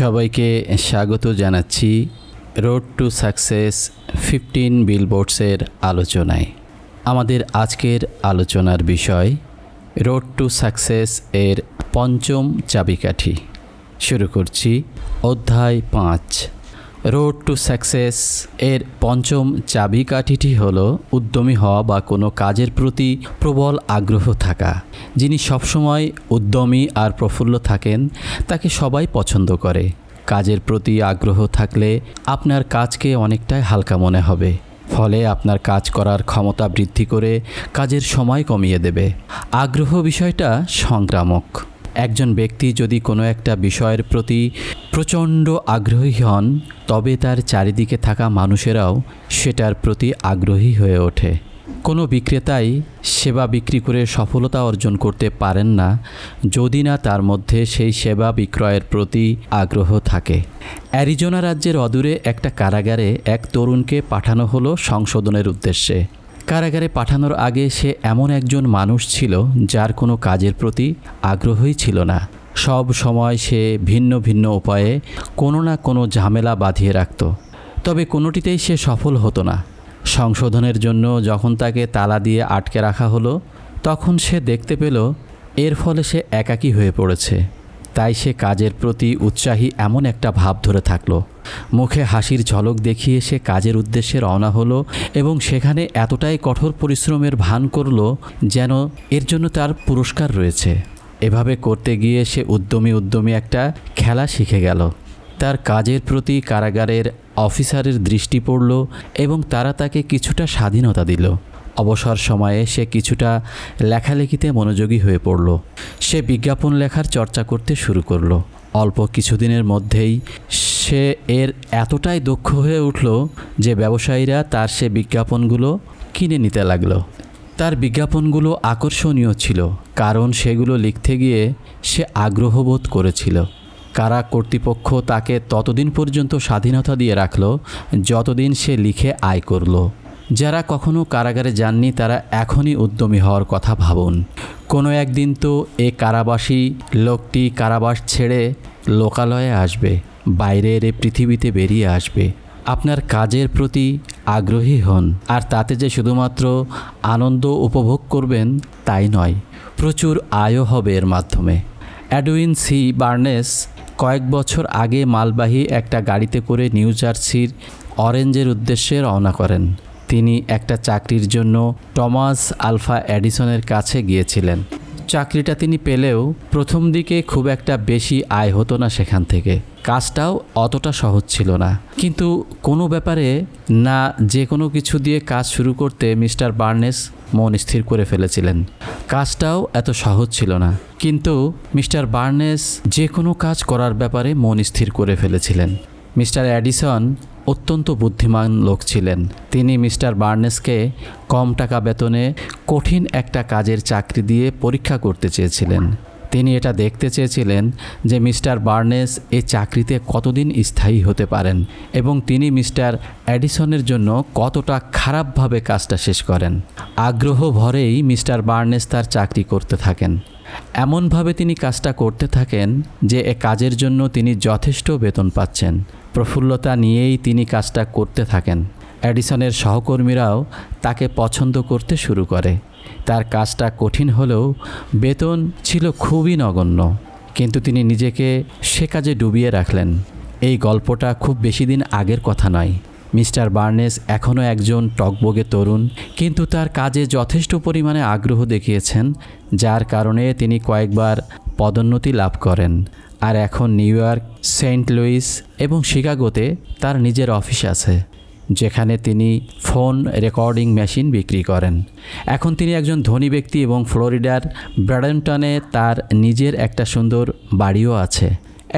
সবাইকে স্বাগত জানাচ্ছি রোড টু সাকসেস ফিফটিন বিলবোর্ডসের আলোচনায়। আমাদের আজকের আলোচনার বিষয় রোড টু সাকসেস এর পঞ্চম চাবিকাঠি। শুরু করছি অধ্যায় পাঁচ। রোড টু সাকসেস এর পঞ্চম চাবিকাঠিটি হল উদ্যমী হওয়া বা কোনো কাজের প্রতি প্রবল আগ্রহ থাকা। যিনি সবসময় উদ্যমী আর প্রফুল্ল থাকেন, তাকে সবাই পছন্দ করে। কাজের প্রতি আগ্রহ থাকলে আপনার কাজকে অনেকটাই হালকা মনে হবে। ফলে আপনার কাজ করার ক্ষমতা বৃদ্ধি করে কাজের সময় কমিয়ে দেবে। আগ্রহ বিষয়টা সংক্রামক। একজন ব্যক্তি যদি কোনো একটা বিষয়ের প্রতি প্রচণ্ড আগ্রহী হন, তবে তার চারিদিকে থাকা মানুষেরাও সেটার প্রতি আগ্রহী হয়ে ওঠে। কোনো বিক্রেতাই সেবা বিক্রি করে সফলতা অর্জন করতে পারেন না, যদি না তার মধ্যে সেই সেবা বিক্রয়ের প্রতি আগ্রহ থাকে। অ্যারিজোনা রাজ্যের অদূরে একটা কারাগারে এক তরুণকে পাঠানো হলো সংশোধনের উদ্দেশ্যে। কারাগারে পাঠানোর আগে সে এমন একজন মানুষ ছিল যার কোনো কাজের প্রতি আগ্রহই ছিল না। সব সময় সে ভিন্ন ভিন্ন উপায়ে কোনো না কোনো ঝামেলা বাঁধিয়ে রাখত। তবে কোনোটিতেই সে সফল হতো না। সংশোধনের জন্য যখন তাকে তালা দিয়ে আটকে রাখা হলো, তখন সে দেখতে পেল, এর ফলে সে একাকী হয়ে পড়েছে। তাই সে কাজের প্রতি উৎসাহী এমন একটা ভাব ধরে থাকল। মুখে হাসির ঝলক দেখিয়ে সে কাজের উদ্দেশ্যে রওনা হলো এবং সেখানে এতটাই কঠোর পরিশ্রমের ভান করল যেন এর জন্য তার পুরস্কার রয়েছে। এভাবে করতে গিয়ে সে উদ্যমী উদ্যমী একটা খেলা শিখে গেল। তার কাজের প্রতি কারাগারের অফিসারের দৃষ্টি পড়ল এবং তারা তাকে কিছুটা স্বাধীনতা দিল। অবসর সময়ে সে কিছুটা লেখালেখিতে মনোযোগী হয়ে পড়ল। সে বিজ্ঞাপন লেখার চর্চা করতে শুরু করল। অল্প কিছুদিনের মধ্যেই সে এর এতটাই দক্ষ হয়ে উঠল যে ব্যবসায়ীরা তার সে বিজ্ঞাপনগুলো কিনে নিতে লাগল। তার বিজ্ঞাপনগুলো আকর্ষণীয় ছিল, কারণ সেগুলো লিখতে গিয়ে সে আগ্রহবোধ করেছিল। কারা কর্তৃপক্ষ তাকে ততদিন পর্যন্ত স্বাধীনতা দিয়ে রাখল, যতদিন সে লিখে আয় করল। যারা কখনো কারাগারে যাননি, তারা এখনই উদ্যমী হওয়ার কথা ভাবুন। কোনো একদিন তো এ কারাবাসী লোকটি কারাবাস ছেড়ে লোকালয়ে আসবে, বাইরের এ পৃথিবীতে বেরিয়ে আসবে। আপনার কাজের প্রতি আগ্রহী হন, আর তাতে যে শুধুমাত্র আনন্দ উপভোগ করবেন তাই নয়, প্রচুর আয়ও হবে এর মাধ্যমে। অ্যাডুইন সি বার্নেস কয়েক বছর আগে মালবাহী একটা গাড়িতে করে নিউ জার্সির অরেঞ্জের উদ্দেশ্যে রওনা করেন। তিনি একটা চাকরির জন্য টমাস আলফা এডিসনের কাছে গিয়েছিলেন। চাকরিটা তিনি পেলেও প্রথম দিকে খুব একটা বেশি আয় হতো না সেখান থেকে। কাজটাও অতটা সহজ ছিল না। কিন্তু কোনো ব্যাপারে না যে কোনো কিছু দিয়ে কাজ শুরু করতে মিস্টার বার্নেস মন স্থির করে ফেলেছিলেন। কাজটাও এত সহজ ছিল না। কিন্তু মিস্টার বার্নেস যে কোনো কাজ করার ব্যাপারে মন স্থির করে ফেলেছিলেন। মিস্টার অ্যাডিসন অত্যন্ত বুদ্ধিমান লোক ছিলেন। তিনি মিস্টার বার্নেসকে কম টাকা বেতনে কঠিন একটা কাজের চাকরি দিয়ে পরীক্ষা করতে চেয়েছিলেন। তিনি এটা দেখতে চেয়েছিলেন যে মিস্টার বার্নেস এই চাকরিতে কতদিন স্থায়ী হতে পারেন এবং তিনি মিস্টার অ্যাডিসনের জন্য কতটা খারাপভাবে কাজটা শেষ করেন। আগ্রহ ভরেই মিস্টার বার্নেস তার চাকরি করতে থাকেন। এমনভাবে তিনি কাজটা করতে থাকেন যে এ কাজের জন্য তিনি যথেষ্ট বেতন পাচ্ছেন। প্রফুল্লতা নিয়েই তিনি কাজটা করতে থাকেন। অ্যাডিসনের সহকর্মীরাও তাকে পছন্দ করতে শুরু করে। তার কাজটা কঠিন হলেও বেতন ছিল খুবই নগণ্য, কিন্তু তিনি নিজেকে সে কাজে ডুবিয়ে রাখলেন। এই গল্পটা খুব বেশি দিন আগের কথা নয়। মিস্টার বার্নেস এখনও একজন টকবগে তরুণ, কিন্তু তার কাজে যথেষ্ট পরিমাণে আগ্রহ দেখিয়েছেন, যার কারণে তিনি কয়েকবার পদোন্নতি লাভ করেন। আর এখন নিউ ইয়র্ক, সেন্ট লুইস এবং শিকাগোতে তার নিজের অফিস আছে, যেখানে তিনি ফোন রেকর্ডিং মেশিন বিক্রি করেন। এখন তিনি একজন ধনী ব্যক্তি এবং ফ্লোরিডার। ব্র্যাডনটনে তার নিজের একটা সুন্দর বাড়িও আছে।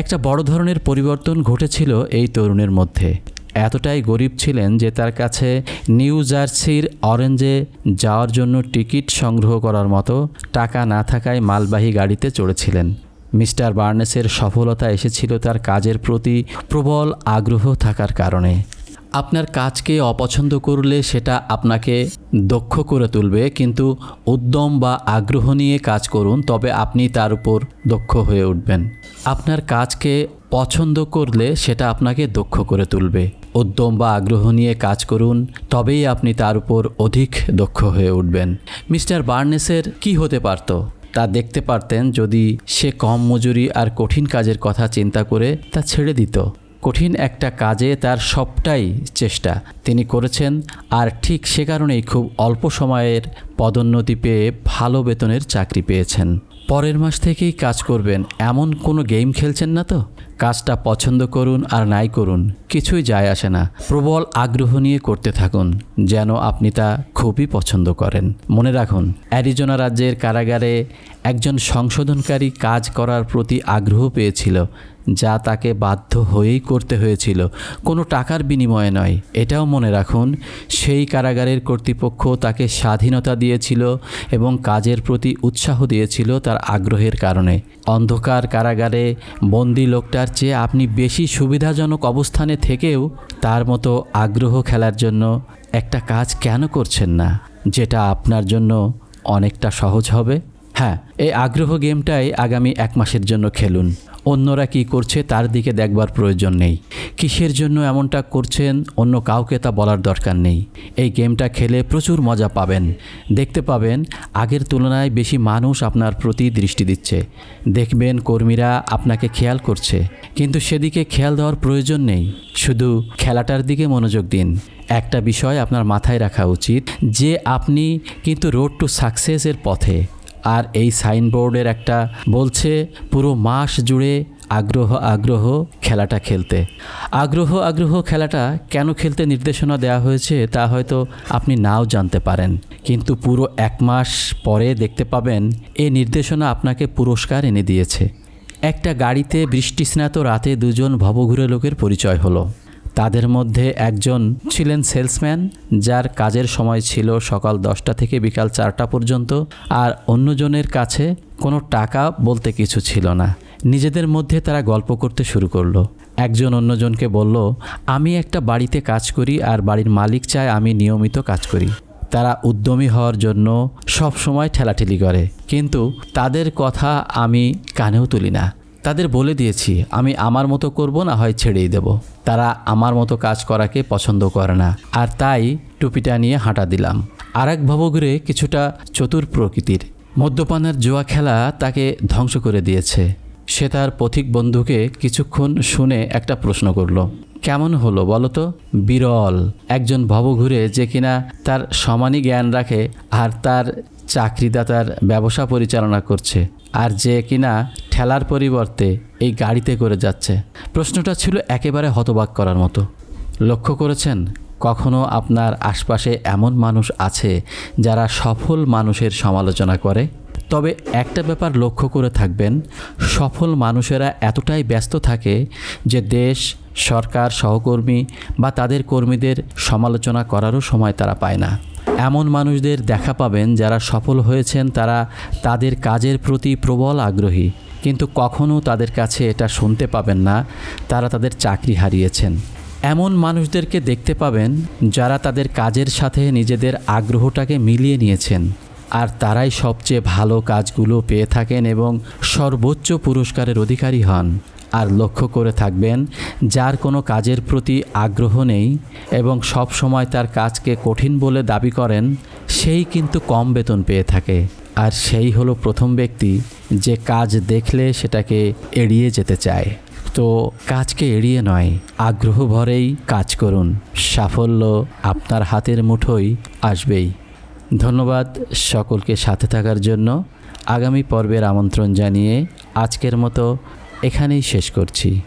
একটা বড় ধরনের পরিবর্তন ঘটেছিল এই তরুণের মধ্যে। এতটাই গরিব ছিলেন যে তার কাছে নিউ জার্সির অরেঞ্জে যাওয়ার জন্য টিকিট সংগ্রহ করার মতো টাকা না থাকায় মালবাহী গাড়িতে চড়েছিলেন। মিস্টার বার্নেসের সফলতা এসেছিল তার কাজের প্রতি প্রবল আগ্রহ থাকার কারণে। আপনার কাজকে অপছন্দ করলে সেটা আপনাকে দক্ষ করে তুলবে, কিন্তু উদ্যম বা আগ্রহ নিয়ে কাজ করুন, তবে আপনি তার উপর দক্ষ হয়ে উঠবেন। আপনার কাজকে পছন্দ করলে সেটা আপনাকে দক্ষ করে তুলবে। উদ্যম বা আগ্রহ নিয়ে কাজ করুন, তবেই আপনি তার উপর অধিক দক্ষ হয়ে উঠবেন। মিস্টার বার্নেসের কি হতে পারত? তা দেখতে পারতেন যদি সে কম মজুরি আর কঠিন কাজের কথা চিন্তা করে তা ছেড়ে দিত। কঠিন একটা কাজে তার সবটাই চেষ্টা। তিনি করেছেন আর ঠিক সে কারণেই খুব অল্প সময়ের পদোন্নতি পেয়ে ভালো বেতনের চাকরি পেয়েছেন। পরের মাস থেকেই কাজ করবেন। এমন কোনো গেম খেলছেন না তো? কাজটা পছন্দ করুন আর নাই করুন, কিছুই যায় আসে না। প্রবল আগ্রহ নিয়ে করতে থাকুন, যেন আপনি তা খুবই পছন্দ করেন। মনে রাখুন, অ্যারিজোনা রাজ্যের কারাগারে একজন সংশোধনকারী কাজ করার প্রতি আগ্রহ পেয়েছিল, যা তাকে বাধ্য হয়েই করতে হয়েছিল। কোনো টাকার বিনিময়ে নয়, এটাও মনে রাখুন, সেই কারাগারের কর্তৃপক্ষ তাকে স্বাধীনতা দিয়েছিল এবং কাজের প্রতি উৎসাহ দিয়েছিল তার আগ্রহের কারণে। অন্ধকার কারাগারে বন্দি লোকটার চেয়ে আপনি বেশি সুবিধাজনক অবস্থানে থেকেও তার মতো আগ্রহ খেলার জন্য একটা কাজ কেন করছেন না, যেটা আপনার জন্য অনেকটা সহজ হবে? হ্যাঁ এই আগ্রহ গেমটাই আগামী এক মাসের জন্য খেলুন। অন্যরা কি করছে তার দিকে দেখবার প্রয়োজন নেই। কিসের জন্য এমনটা করছেন অন্য কাউকে তা বলার দরকার নেই। এই গেমটা খেলে প্রচুর মজা পাবেন। দেখতে পাবেন, আগের তুলনায় বেশি মানুষ আপনার প্রতি দৃষ্টি দিচ্ছে। দেখবেন কর্মীরা আপনাকে খেয়াল করছে। কিন্তু সেদিকে খেয়াল দেওয়ার প্রয়োজন নেই। শুধু খেলাটার দিকে মনোযোগ দিন। একটা বিষয় আপনার মাথায় রাখা উচিত, যে আপনি কিন্তু রোড টু সাকসেসের পথে। আর এই সাইনবোর্ডের একটা বলছে, পুরো মাস জুড়ে আগ্রহ আগ্রহ খেলাটা খেলতে। আগ্রহ আগ্রহ খেলাটা কেন খেলতে নির্দেশনা দেওয়া হয়েছে তা হয়তো আপনি নাও জানতে পারেন। কিন্তু পুরো এক মাস পরে দেখতে পাবেন এই নির্দেশনা আপনাকে পুরস্কার এনে দিয়েছে। একটা গাড়িতে বৃষ্টিস্নাত রাতে দুজন ভবঘুরে লোকের পরিচয় হলো। তাদের মধ্যে একজন ছিলেন সেলসম্যান, যার কাজের সময় ছিল সকাল দশটা থেকে বিকাল চারটা পর্যন্ত, আর অন্যজনের কাছে কোনো টাকা বলতে কিছু ছিল না। নিজেদের মধ্যে তারা গল্প করতে শুরু করল। একজন অন্যজনকে বলল, আমি একটা বাড়িতে কাজ করি আর বাড়ির মালিক চায় আমি নিয়মিত কাজ করি। তারা উদ্যমী হওয়ার জন্য সব সময় ঠেলাঠেলি করে, কিন্তু তাদের কথা আমি কানেও তুলি না। তাদের বলে দিয়েছি, আমি আমার মতো করব না হয় ছেড়েই দেব। তারা আমার মতো কাজ করাকে পছন্দ করে না। আর তাই টুপিটা নিয়ে হাঁটা দিলাম। আর এক ভবঘুরে কিছুটা চতুর প্রকৃতির। মদ্যপানের জোয়া খেলা তাকে ধ্বংস করে দিয়েছে। সে তার পথিক বন্ধুকে কিছুক্ষণ শুনে একটা প্রশ্ন করল কেমন হলো বলো তো? বিরল। একজন ভবঘুরে যে কিনা তার সমানই জ্ঞান রাখে আর তার চাকরিদাতার ব্যবসা পরিচালনা করছে আর যে কিনা ঠেলার পরিবর্তে এই গাড়িতে করে যাচ্ছে। প্রশ্নটা ছিল একেবারে হতবাক করার মতো। লক্ষ্য করেছেন? কখনো আপনার আশপাশে এমন মানুষ আছে যারা সফল মানুষের সমালোচনা করে? তবে একটা ব্যাপার লক্ষ্য করে থাকবেন, সফল মানুষেরা এতটাই ব্যস্ত থাকে যে দেশ, সরকার, সহকর্মী বা তাদের কর্মীদের সমালোচনা করারও সময় তারা পায় না। এমন মানুষদের দেখা পাবেন যারা সফল হয়েছেন, তারা তাদের কাজের প্রতি প্রবল আগ্রহী। কিন্তু কখনও তাদের কাছে এটা শুনতে পাবেন না, তারা তাদের চাকরি হারিয়েছেন। এমন মানুষদেরকে দেখতে পাবেন যারা তাদের কাজের সাথে নিজেদের আগ্রহটাকে মিলিয়ে নিয়েছেন। আর তারাই সবচেয়ে ভালো কাজগুলো পেয়ে থাকেন এবং সর্বোচ্চ পুরস্কারের অধিকারী হন। আর লক্ষ্য করে থাকবেন, যার কোনো কাজের প্রতি আগ্রহ নেই এবং সব সময় তার কাজকে কঠিন বলে দাবি করেন, সেই কিন্তু কম বেতন পেয়ে থাকে। আর সেই হলো প্রথম ব্যক্তি যে কাজ দেখলে সেটাকে এড়িয়ে যেতে চায়। তো কাজকে এড়িয়ে নয়, আগ্রহ ভরেই কাজ করুন। সাফল্য আপনার হাতের মুঠোই আসবেই। ধন্যবাদ সকলকে সাথে থাকার জন্য। আগামী পর্বের আমন্ত্রণ জানিয়ে আজকের মতো এখানেই শেষ করছি।